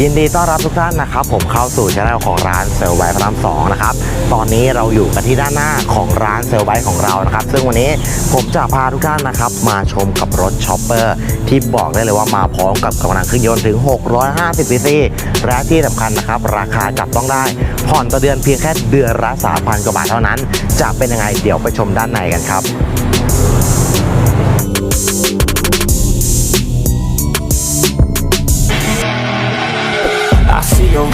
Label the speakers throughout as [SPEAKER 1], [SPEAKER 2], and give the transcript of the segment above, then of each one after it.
[SPEAKER 1] ยินดีต้อนรับทุกท่านนะครับ ผมเข้าสู่ช anel ของร้านเซลไบพระรามสองนะครับ ตอนนี้เราอยู่กันที่ด้านหน้าของร้านเซลไบของเรานะครับ ซึ่งวันนี้ผมจะพาทุกท่านนะครับ มาชมกับรถช็อปเปอร์ที่บอกได้เลยว่ามาพร้อมกับกำลังเครื่องยนต์ถึง 650 cc และที่สำคัญนะครับ ราคาจับต้องได้ ผ่อนต่อเดือนเพียงแค่เดือนละ3,000กว่าบาทเท่านั้น จะเป็นยังไงเดี๋ยวไปชมด้านในกันครับ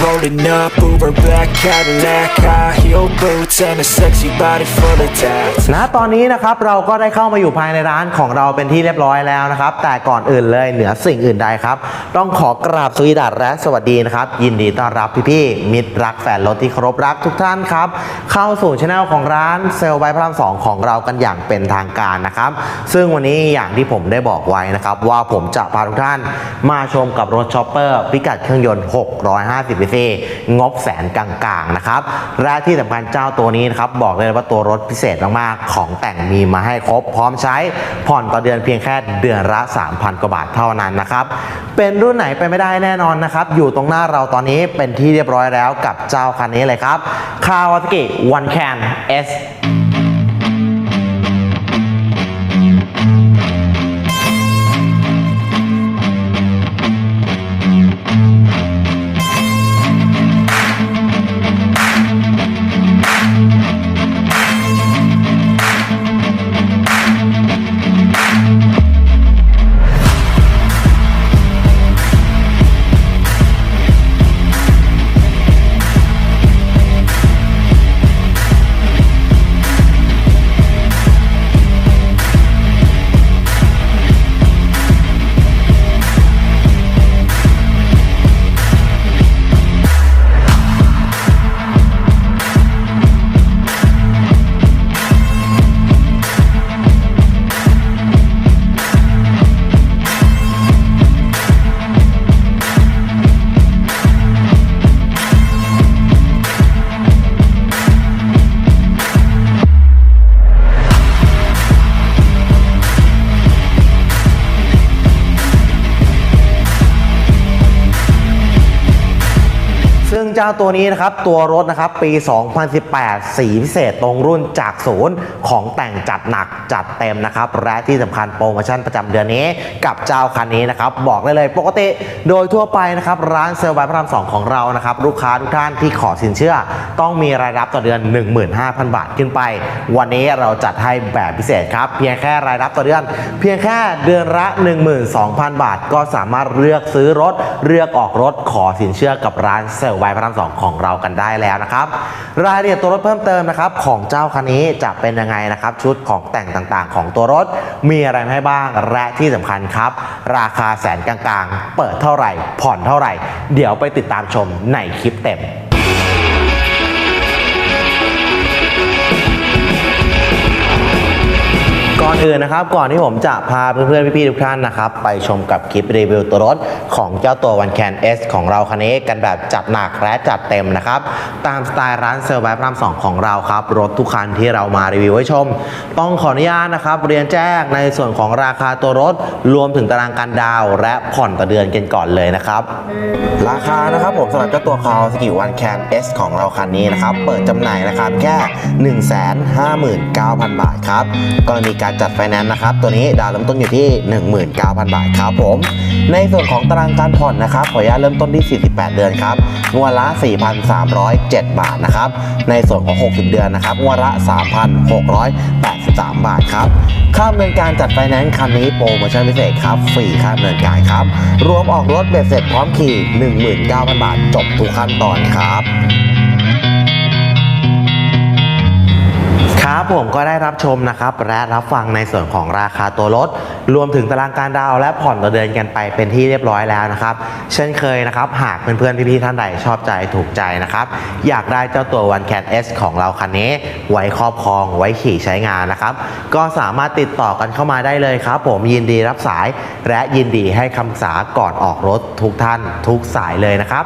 [SPEAKER 2] rolling up, Uber black Cadillac High heel boots and a sexy body full of tats
[SPEAKER 1] ณตอนนี้นะครับเราก็ได้เข้ามาอยู่ภายในร้านของเราเป็นที่เรียบร้อยแล้วนะครับ แต่ก่อนอื่นเลยเหนือสิ่งอื่นใดครับ ต้องขอกราบสวีดัสและสวัสดีนะครับ ยินดีต้อนรับพี่ๆมิตรรักแฟนรถที่เคารพรักทุกท่านครับ เข้าสู่ช anel ของร้านเซลไบพระรามสองของเรากันอย่างเป็นทางการนะครับ ซึ่งวันนี้อย่างที่ผมได้บอกไว้นะครับ ว่าผมจะพาทุกท่านมาชมกับรถชอปเปอร์พิกัดเครื่องยนต์650 cc งบแสนกลางๆนะครับและที่สำคัญเจ้าตัวนี้นะครับบอกเลยว่าตัวรถพิเศษมากๆของแต่งมีมาให้ครบพร้อมใช้ผ่อนต่อเดือนเพียงแค่เดือนละ 3,000 กว่าบาทเท่านั้นนะครับเป็นรุ่นไหนไปไม่ได้แน่นอนนะครับอยู่ตรงหน้าเราตอนนี้เป็นที่เรียบร้อยแล้วกับเจ้าคันนี้เลยครับคาวาซากิวันแคนเอส เจ้าตัวนี้นะครับ ตัวรถนะครับปี 2018 สีพิเศษตรงรุ่นจากศูนย์ของแต่งจัดหนักจัดเต็มนะครับ และที่สำคัญโปรโมชั่นประจำเดือนนี้กับเจ้าคันนี้นะครับ บอกได้เลยปกติโดยทั่วไปนะครับ ร้านเซลล์บายพระรามสองของเรานะครับ ลูกค้าทุกท่านที่ขอสินเชื่อ ต้องมีรายรับต่อเดือน 15,000 บาทขึ้นไป วันนี้เราจัดให้แบบพิเศษครับ เพียงแค่รายรับต่อเดือน เพียงแค่เดือนละ 12,000 บาท ก็สามารถเลือกซื้อรถเลือกออกรถขอสินเชื่อกับร้านเซลล์ไวพระรามสองของเรากันได้แล้วนะครับ รายละเอียดตัวรถเพิ่มเติมนะครับของเจ้าคันนี้จะเป็นยังไงนะครับชุดของแต่งต่างๆ ของตัวรถมีอะไรให้บ้างและที่สำคัญครับ ราคาแสนกลางๆ เปิดเท่าไหร่ ผ่อนเท่าไหร่ เดี๋ยวไปติดตามชมในคลิปเต็ม ก่อนอื่นนะครับ ก่อนที่ผมจะพาเพื่อนๆพี่ๆทุกท่านนะครับ ไปชมกับคลิปรีวิวตัวรถของเจ้าตัววันแคนเอสของเราคันนี้กันแบบจัดหนักและจัดเต็มนะครับ ตามสไตล์ร้านเซอร์ไบพระรามสองของเราครับ รถทุกคันที่เรามารีวิวให้ชม ต้องขออนุญาตนะครับ เรียนแจ้งในส่วนของราคาตัวรถ รวมถึงตารางการดาวและผ่อนต่อเดือนกันก่อนเลยนะครับราคานะครับผมสำหรับเจ้าตัวคาวสกิวันแคนเอสของเราคันนี้นะครับเปิดจำหน่ายนะครับแค่ 159,000 บาทครับกรณีการจัดไฟแนนซ์นะครับ ตัวนี้ดาวเริ่มต้นอยู่ที่ 19,000 บาทครับผม ในส่วนของตารางการผ่อนนะครับขออนุญาตเริ่มต้นที่ 48 เดือนครับงวดละ 4,307 บาทนะครับ ในส่วนของ 60 เดือนนะครับงวดละ 3,683 บาทครับค่าดำเนินการจัดไฟแนนซ์คันนี้โปรโมชั่นพิเศษครับฟรีค่าดำเนินการครับ รวมออกรถเบ็ดเสร็จพร้อมขี่ 19,000 บาท จบทุกขั้นตอนครับ ครับผมก็ได้รับชมนะครับและรับฟังในส่วนของราคาตัวรถ รวมถึงตารางการดาวและผ่อนต่อเดือนกันไปเป็นที่เรียบร้อยแล้วนะครับ เช่นเคยนะครับ หากเพื่อนๆพี่ๆท่านใดชอบใจถูกใจนะครับ อยากได้เจ้าตัว One Cat S ของเราคันนี้ ไว้ครอบครองไว้ขี่ใช้งานนะครับ ก็สามารถติดต่อกันเข้ามาได้เลยครับ ผมยินดีรับสายและยินดีให้คำปรึกษาก่อนออกรถทุกท่านทุกสายเลยนะครับ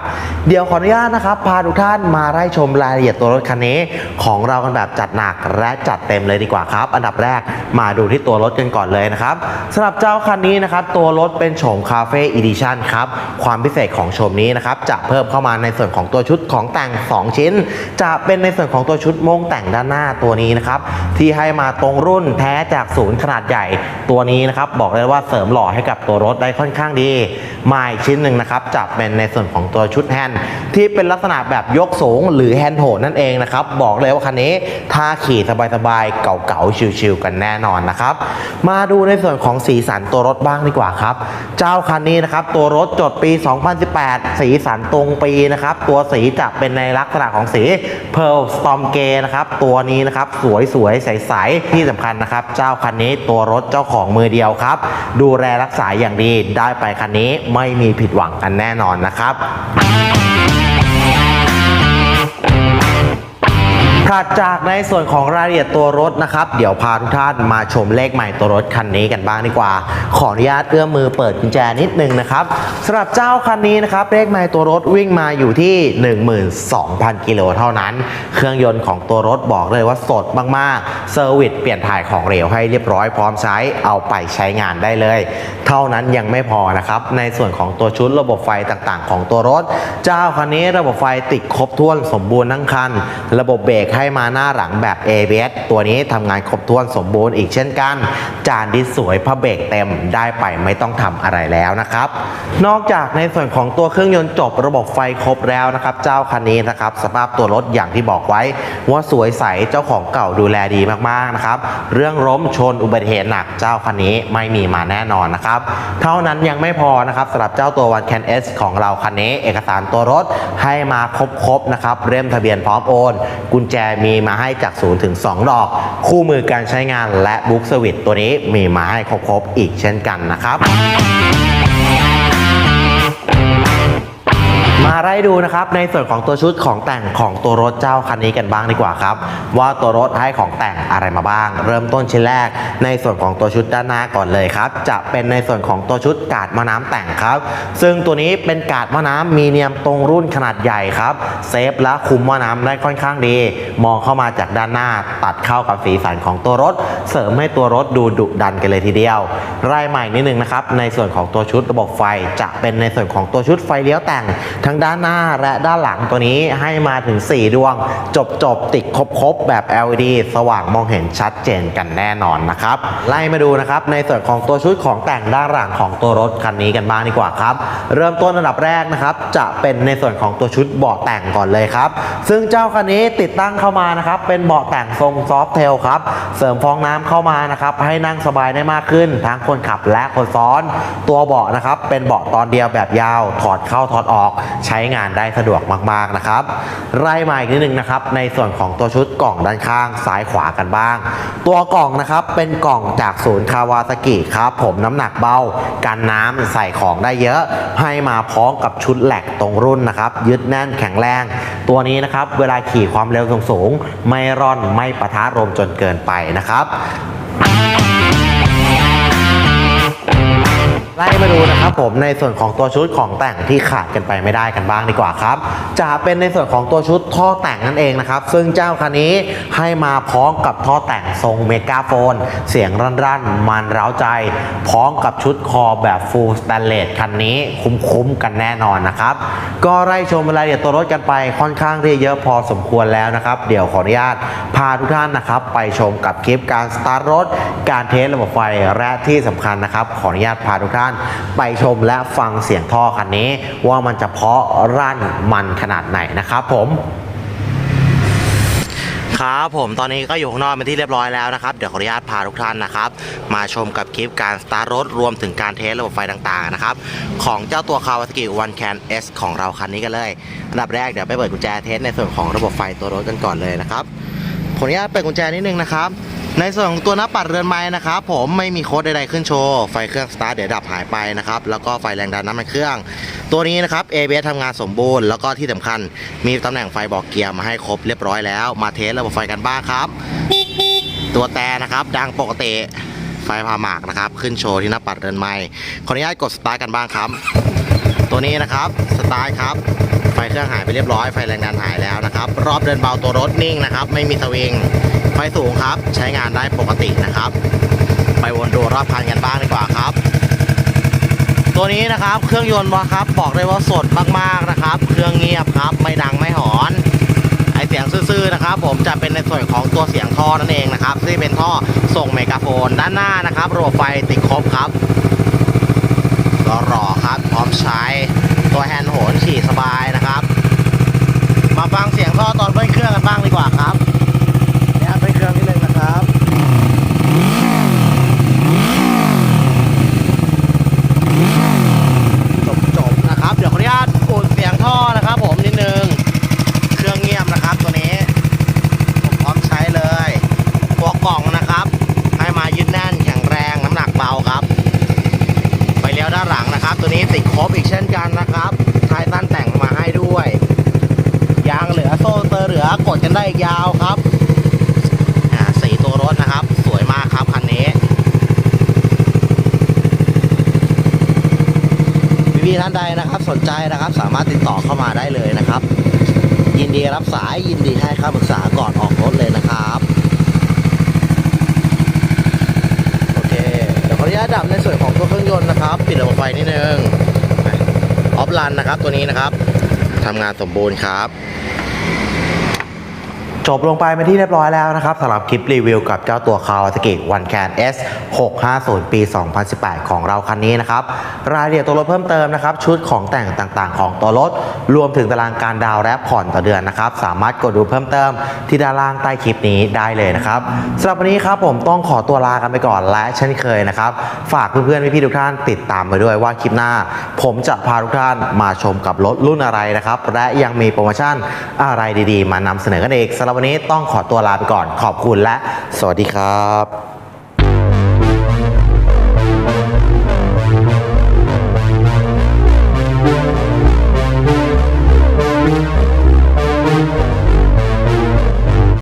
[SPEAKER 1] เดี๋ยวขออนุญาตนะครับพาทุกท่านมาไล่ชมรายละเอียดตัวรถคันนี้ ของเรากันแบบจัดหนักและและจัดเต็มเลยดีกว่าครับ อันดับแรกมาดูที่ตัวรถกันก่อนเลยนะครับสำหรับเจ้าคันนี้นะครับตัวรถเป็นโฉมคาเฟ่อีดิชันครับความพิเศษของโฉมนี้นะครับจะเพิ่มเข้ามาในส่วนของตัวชุดของแต่ง 2 ชิ้น จะเป็นในส่วนของตัวชุดโมงแต่งด้านหน้าตัวนี้นะครับที่ให้มาตรงรุ่นแท้จากศูนย์ขนาดใหญ่ตัวนี้นะครับบอกเลยว่าเสริมหล่อให้กับตัวรถได้ค่อนข้างดี มาอีกชิ้นหนึ่งนะครับจะเป็นในส่วนของตัวชุดแฮนด์ที่เป็นลักษณะแบบยกสูงหรือแฮนด์โหดนั่นเองนะครับ บอกเลยว่าคันนี้ถ้าขี่สบายๆเก่าๆชิวๆกันแน่นอนนะครับ มาดูในส่วนของสีสันตัวรถบ้างดีกว่าครับ เจ้าคันนี้นะครับตัวรถจดปี 2018 สีสันตรงปีนะครับ ตัวสีจะเป็นในลักษณะของสี Pearl Storm Grey นะครับตัวนี้นะครับสวยๆใสๆที่สำคัญนะครับ เจ้าคันนี้ตัวรถเจ้าของมือเดียวครับ ดูแลรักษาอย่างดีได้ไปคันนี้ไม่มีผิดหวังกันแน่นอนนะครับ ถัดจากในส่วนของรายละเอียดตัวรถนะครับ เดี๋ยวพาทุกท่านมาชมเลขใหม่ตัวรถคันนี้กันบ้างดีกว่า ขออนุญาตเอื้อมมือเปิดกุญแจนิดนึงนะครับสำหรับเจ้าคันนี้นะครับเลขใหม่ตัวรถวิ่งมาอยู่ที่ 12,000 กิโลเท่านั้น เครื่องยนต์ของตัวรถบอกเลยว่าสดมากๆเซอร์วิสเปลี่ยนถ่ายของเหลวให้เรียบร้อยพร้อมใช้เอาไปใช้งานได้เลย เท่านั้นยังไม่พอนะครับ ในส่วนของตัวชุดระบบไฟต่างๆ ของตัวรถ เจ้าคันนี้ระบบไฟติดครบถ้วนสมบูรณ์ทั้งคัน ระบบเบรกให้มาหน้าหลังแบบ ABS ตัวนี้ทำงานครบถ้วนสมบูรณ์อีกเช่นกัน จานดิสสวยพระเบรกเต็มได้ไปไม่ต้องทำอะไรแล้วนะครับ นอกจากในส่วนของตัวเครื่องยนต์จบระบบไฟครบแล้วนะครับ เจ้าคันนี้นะครับสภาพตัวรถอย่างที่บอกไว้ ว่าสวยใสเจ้าของเก่าดูแลดีมากๆนะครับเรื่องล้มชนอุบัติเหตุหนักเจ้าคันนี้ไม่มีมาแน่นอนนะครับ เท่านั้นยังไม่พอนะครับสำหรับเจ้าตัว One Can S ของเราคันนี้ เอกสารตัวรถให้มาครบๆนะครับเล่มทะเบียนพร้อมโอน กุญแจมีมาให้จาก0ถึง 2 ดอก คู่มือการใช้งานและบุ๊กสวิตตัวนี้มีมาให้ครบๆอีกเช่นกันนะครับ มาไล่ดูนะครับในส่วนของตัวชุดของแต่งของตัวรถเจ้าคันนี้กันบ้างดีกว่าครับ ว่าตัวรถให้ของแต่งอะไรมาบ้าง เริ่มต้นชิ้นแรก ในส่วนของตัวชุดด้านหน้าก่อนเลยครับ จะเป็นในส่วนของตัวชุดกาดมะน้ำแต่งครับ ซึ่งตัวนี้เป็นกาดมะน้ำมีเนียมตรงรุ่นขนาดใหญ่ครับเซฟและคุมมะน้ำได้ค่อนข้างดี มองเข้ามาจากด้านหน้าตัดเข้ากับสีสันของตัวรถ เสริมให้ตัวรถดูดุดันกันเลยทีเดียวรายใหม่นิดนึงนะครับในส่วนของตัวชุดระบบไฟจะเป็นในส่วนของตัวชุดไฟเลี้ยวแต่งทั้งด้านหน้าและด้านหลังตัวนี้ให้มาถึง 4 ดวง จบจบติดครบครบๆแบบ LED สว่างมองเห็นชัดเจนกันแน่นอนนะครับไล่มาดูนะครับในส่วนของตัวชุดของแต่งด้านหลังของตัวรถคันนี้กันบ้างดีกว่าครับ เริ่มต้นอันดับแรกนะครับ จะเป็นในส่วนของตัวชุดเบาะแต่งก่อนเลยครับ ซึ่งเจ้าคันนี้ติดตั้งเข้ามานะครับ เป็นเบาะแต่งทรงซอฟเทลครับ เสริมฟองน้ำเข้ามานะครับ ให้นั่งสบายได้มากขึ้น ทั้งคนขับและคนซ้อน ตัวเบาะนะครับ เป็นเบาะตอนเดียวแบบยาว ถอดเข้าถอดออกใช้งานได้สะดวกมากๆนะครับไล่มาอีกนิดนึงนะครับ ในส่วนของตัวชุดกล่องด้านข้างซ้ายขวากันบ้าง ตัวกล่องนะครับเป็นกล่องจากศูนย์คาวาซากิครับผมน้ำหนักเบากันน้ำใส่ของได้เยอะ ให้มาพร้อมกับชุดแหลกตรงรุ่นนะครับ ยึดแน่นแข็งแรง ตัวนี้นะครับเวลาขี่ความเร็วสูงๆไม่ร่อนไม่ปะทะลมจนเกินไปนะครับ ไล่มาดูนะครับผมในส่วนของตัวชุดของแต่งที่ขาดกันไปไม่ได้กันบ้างดีกว่าครับจะเป็นในส่วนของตัวชุดท่อแต่งนั่นเองนะครับ ซึ่งเจ้าคันนี้ให้มาพร้อมกับท่อแต่งทรงเมกาโฟน เสียงรั่นๆ มันร้าวใจ พร้อมกับชุดคอแบบฟูลสแตนเลสคันนี้คุ้มๆกันแน่นอนนะครับ ก็ไล่ชมรายละเอียดตัวรถกันไปค่อนข้างที่เยอะพอสมควรแล้วนะครับ เดี๋ยวขออนุญาตพาทุกท่านนะครับ ไปชมกับคลิปการสตาร์ทรถ การเทสระบบไฟและที่สำคัญนะครับ ขออนุญาตพาทุกท่านไปชมและฟังเสียงท่อคันนี้ ว่ามันจะเพาะรั่นมันขนาดไหนนะครับผมครับผมตอนนี้ก็อยู่ข้างนอกเป็นที่เรียบร้อยแล้วนะครับ เดี๋ยวขออนุญาตพาทุกท่านนะครับ มาชมกับคลิปการสตาร์ทรถรวมถึงการเทสระบบไฟต่างๆนะครับ ของเจ้าตัว Kawasaki One Can S ของเราคันนี้กันเลย อันดับแรกเดี๋ยวไปเปิดกุญแจเทสในส่วนของระบบไฟตัวรถกันก่อนเลยนะครับขออนุญาตเปิดกุญแจนิดนึงนะครับ ในส่วนของตัวหน้าปัดเรือนไม้นะครับผมไม่มีโค้ดใดๆขึ้นโชว์ ไฟเครื่องสตาร์ทเดี๋ยวดับหายไปนะครับแล้วก็ไฟแรงดันน้ำมันเครื่อง ตัวนี้นะครับ ABS ทำงานสมบูรณ์ แล้วก็ที่สำคัญมีตำแหน่งไฟบอกเกียร์มาให้ครบเรียบร้อยแล้ว มาเทสระบบไฟกันบ้างครับ ตัวแต่นะครับดังปกติไฟพาหมากนะครับขึ้นโชว์ที่หน้าปัดเรือนไม้ขออนุญาตกดสตาร์ทกันบ้างครับ ตัวนี้นะครับสตาร์ทครับ ไฟเครื่องหายไปเรียบร้อยไฟแรงดันหายแล้วนะครับรอบเดินเบาตัวรถนิ่งนะครับ ไม่มีสวิงไฟสูงครับ ใช้งานได้ปกตินะครับ ไปวนดูรอบคันกันบ้างดีกว่าครับ ตัวนี้นะครับเครื่องยนต์วะครับบอกได้ว่าสดมากๆนะครับ เครื่องเงียบครับ ไม่ดังไม่หอนไอเสียงซื่อๆนะครับ ผมจะเป็นในส่วนของตัวเสียงท่อนั่นเองนะครับที่เป็นท่อส่งเมกะโฟนด้านหน้านะครับระบบไฟติดครบครับรอครับ พร้อมใช้ตัวแฮนด์โหนขี่สบายนะครับ มา ฟังเสียงท่อตอนเบิ้ลเครื่องกันบ้างดีกว่าครับเนี่ยเบิ้ลเครื่องนิดนึงนะครับ จบจบๆนะครับ เดี๋ยวขออนุญาตอุดเสียงท่อนะครับผมนิดนึง เครื่องเงียบนะครับตัวนี้ ผมพร้อมใช้เลยตัวกล่องนะครับ ให้มายึดแน่นแข็งแรงน้ำหนักเบาครับ ไฟเลี้ยวด้านหลังนะครับ ตัวนี้ติดครบอีกเช่นกันนะครับท้ายตั้นแต่งมาให้ด้วย ยางเหลือโซ่เตอร์เหลือกดกันได้อีกยาวครับอ่าสีตัวรถนะครับ สวยมากครับคันนี้ พี่ๆ ท่านใดนะครับ สนใจนะครับสามารถติดต่อเข้ามาได้เลยนะครับ ยินดีรับสายยินดีให้คำปรึกษาก่อนออกรถเลยนะครับโอเคเดี๋ยวขออนุญาตดับในส่วนของตัวเครื่องยนต์นะครับ ปิดระบบไฟนิดนึงออฟลันนะครับตัวนี้นะครับทำงานสมบูรณ์ครับ จบลงไปเป็นที่เรียบร้อยแล้วนะครับสำหรับคลิปรีวิวกับเจ้าตัวคาวาซากิวันแคน S 650 ปี 2018 ของเราคันนี้นะครับ รายละเอียดตัวรถเพิ่มเติมนะครับ ชุดของแต่งต่างๆ ของตัวรถ รวมถึงตารางการดาวและผ่อนต่อเดือนนะครับ สามารถกดดูเพิ่มเติมที่ด้านล่างใต้คลิปนี้ได้เลยนะครับสำหรับวันนี้ครับผมต้องขอตัวลากันไปก่อนและเช่นเคยนะครับ ฝากเพื่อนๆพี่ๆทุกท่านติดตามไปด้วยว่าคลิปหน้า ผมจะพาทุกท่านมาชมกับรถรุ่นอะไรนะครับและยังมีโปรโมชั่นอะไรดีๆ มานำเสนอกันอีกสำหรับวันนี้ต้องขอตัวลาไปก่อน ขอบคุณและ สวัสดีครับ